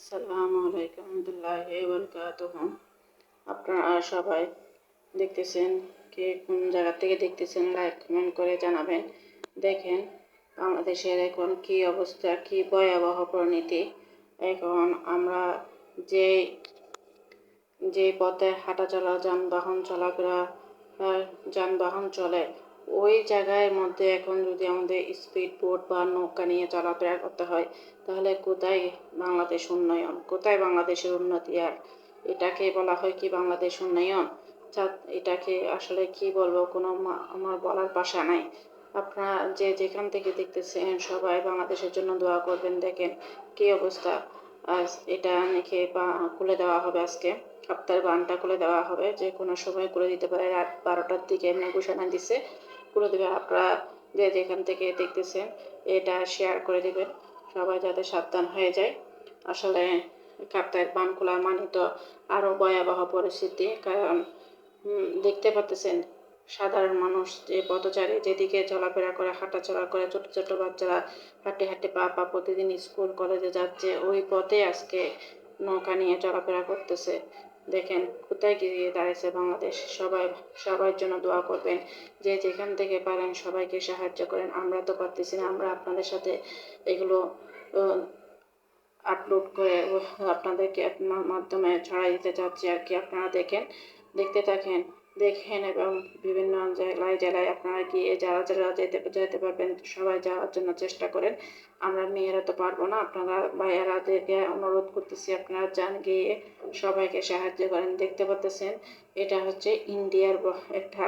আসসালামু আলাইকুম রহমতুল্লাহ বরকাতুহ আপনারা সবাই দেখতেছেন কে কোন জায়গা থেকে দেখতেছেন লাইক কমেন্ট করে জানাবেন। দেখেন বাংলাদেশের এখন কি অবস্থা, কি ভয়াবহ পরিণতি। এখন আমরা যে যে পথে হাঁটা চলা যানবাহন চলাফেরা যানবাহন চলে ওই জায়গার মধ্যে এখন যদি আমাদের স্পিড বোট বা নৌকা নিয়ে চলাফেরা করতে হয়, তাহলে কোথায় বাংলাদেশ উন্নয়ন? কোথায় বাংলাদেশের উন্নতি আর? এটাকে বলা হয় কি বাংলাদেশ উন্নয়ন? এটাকে আসলে কি বলব? কোনো আমার বলার ভাষা নাই। আপনারা যে যেখান থেকে দেখতেছেন সবাই বাংলাদেশের জন্য দোয়া করবেন। দেখেন কি অবস্থা। আজ এটা নাকি খুলে দেওয়া হবে আজকে। কাপ্তার বানটা খুলে দেওয়া হবে। যে কোনো সময় খুলে দিতে পারে। রাত বারোটার দিকে এমনি ঘোষণা দিছে। খুলে দেবে। আপনারা যে যেখান থেকে দেখতেছেন, এটা শেয়ার করে দেবেন। সবাই যাতে সাবধান হয়ে যায়। আসলে কাপ্তার বান খোলা মানে তো আরও ভয়াবহ পরিস্থিতি। কারণ দেখতে পাচ্তেছেন সাধারণ মানুষ, যে পথচারী যেদিকে চলাফেরা করে, হাঁটাচলা করে, ছোট ছোট বাচ্চারা হাঁটে হাঁটে পা পা প্রতিদিন স্কুল, কলেজে যাচ্ছে, ওই পথে আজকে নৌকা নিয়ে চলাফেরা করতেছে। দেখেন, কোথায় গিয়ে দাঁড়িয়েছে বাংলাদেশ? সবাই সবার জন্য দোয়া করবেন। যে যেখান থেকে পারেন, সবাইকে সাহায্য করেন। আমরা তো পারতেছি না, আমরা আপনাদের সাথে এগুলো আপলোড করে আপনাদেরকে মাধ্যমে ছড়াই দিতে চাচ্ছি আর কি। আপনারা দেখেন, দেখতে থাকেন দেখেন এবং বিভিন্ন জেলায় জেলায় আপনারা গিয়ে যারা যারা যেতে যেতে পারবেন সবাই যাওয়ার জন্য চেষ্টা করেন। আমরা মেয়েরা তো পারব না, আপনারা ভাইয়ারাদেরকে অনুরোধ করতেছি, আপনারা যান গিয়ে সবাইকে সাহায্য করেন। দেখতে পাচ্ছেন এটা হচ্ছে ইন্ডিয়ার একটা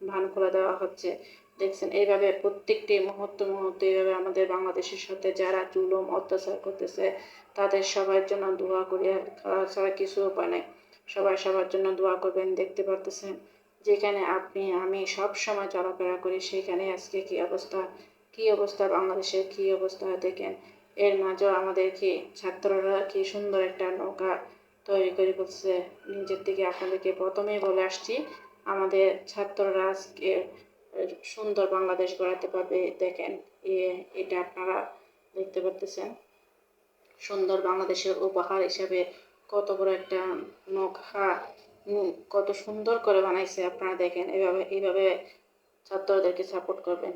ভান খুলে দেওয়া হচ্ছে। দেখছেন, এইভাবে প্রত্যেকটি মুহূর্ত, মুহূর্তে এইভাবে আমাদের বাংলাদেশের সাথে যারা জুলুম, অত্যাচার করতেছে, তাদের সবার জন্য দোয়া করি, আর ছাড়া কিছু উপায় নেই। সবাই সবার জন্য দোয়া করবেন, দেখতে পারতেছেন যেখানে আপনি, আমি সব সময় চলাফেরা করি সেখানে আজকে কি অবস্থা কি অবস্থা, বাংলাদেশের কি অবস্থা দেখেন। এর মাঝেও আমাদের কি ছাত্ররা কি সুন্দর একটা নৌকা তৈরি করে করছে নিজের থেকে আপনাদেরকে প্রথমেই বলে আসছি, আমাদের ছাত্ররা আজকে সুন্দর বাংলাদেশ গড়াতে পারবে, দেখেন, এ- এটা আপনারা দেখতে পারতেছেন। সুন্দর বাংলাদেশের উপহার হিসাবে কত বড় একটা নৌকা কত সুন্দর করে বানাইছে আপনারা দেখেন। এভাবে, এইভাবে ছাত্রদেরকে সাপোর্ট করবেন।